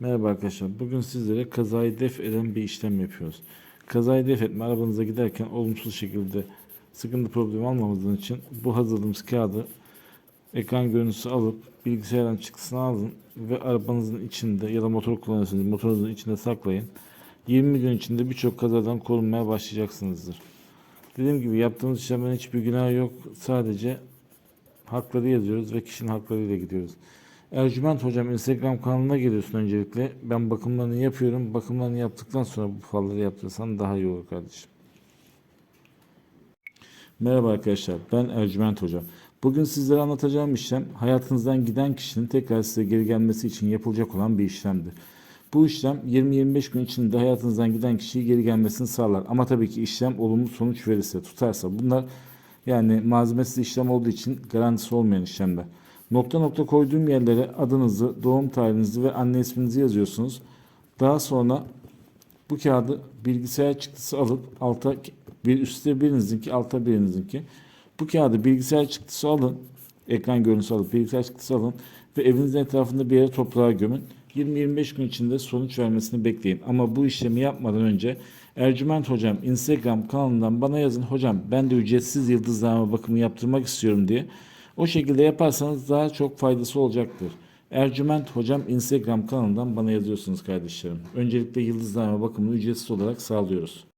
Merhaba arkadaşlar. Bugün sizlere kazayı def eden bir işlem yapıyoruz. Kazayı def etme arabanıza giderken olumsuz şekilde sıkıntı problemi almamızın için bu hazırladığımız kağıdı ekran görüntüsü alıp bilgisayardan çıktısını alın ve arabanızın içinde ya da motor kullanıyorsanız motorunuzun içinde saklayın. 20 gün içinde birçok kazadan korunmaya başlayacaksınızdır. Dediğim gibi yaptığımız işlemlerin hiçbir günahı yok. Sadece hakları yazıyoruz ve kişinin haklarıyla gidiyoruz. Ercüment Hocam Instagram kanalına geliyorsun öncelikle. Ben bakımlarını yapıyorum. Bakımlarını yaptıktan sonra bu falları yaptırırsan daha iyi olur kardeşim. Merhaba arkadaşlar. Ben Ercüment Hoca. Bugün sizlere anlatacağım işlem hayatınızdan giden kişinin tekrar size geri gelmesi için yapılacak olan bir işlemdir. Bu işlem 20-25 gün içinde hayatınızdan giden kişiyi geri gelmesini sağlar. Ama tabii ki işlem olumlu sonuç verirse, tutarsa. Bunlar yani malzemesiz işlem olduğu için garantisi olmayan işlemler. Nokta nokta koyduğum yerlere adınızı, doğum tarihinizi ve anne isminizi yazıyorsunuz. Daha sonra bu kağıdı bilgisayar çıktısı alıp alta bir üstte birinizinki alta birinizinki. Bu kağıdı bilgisayar çıktısı alın. Ekran görüntüsü alıp bilgisayar çıktısı alın ve evinizin etrafında bir yere toprağa gömün. 20-25 gün içinde sonuç vermesini bekleyin. Ama bu işlemi yapmadan önce Ercüment Hocam Instagram kanalından bana yazın. Hocam ben de ücretsiz yıldızlama bakımı yaptırmak istiyorum diye. O şekilde yaparsanız daha çok faydası olacaktır. Ercüment Hocam Instagram kanalından bana yazıyorsunuz kardeşlerim. Öncelikle yıldızlama bakımını ücretsiz olarak sağlıyoruz.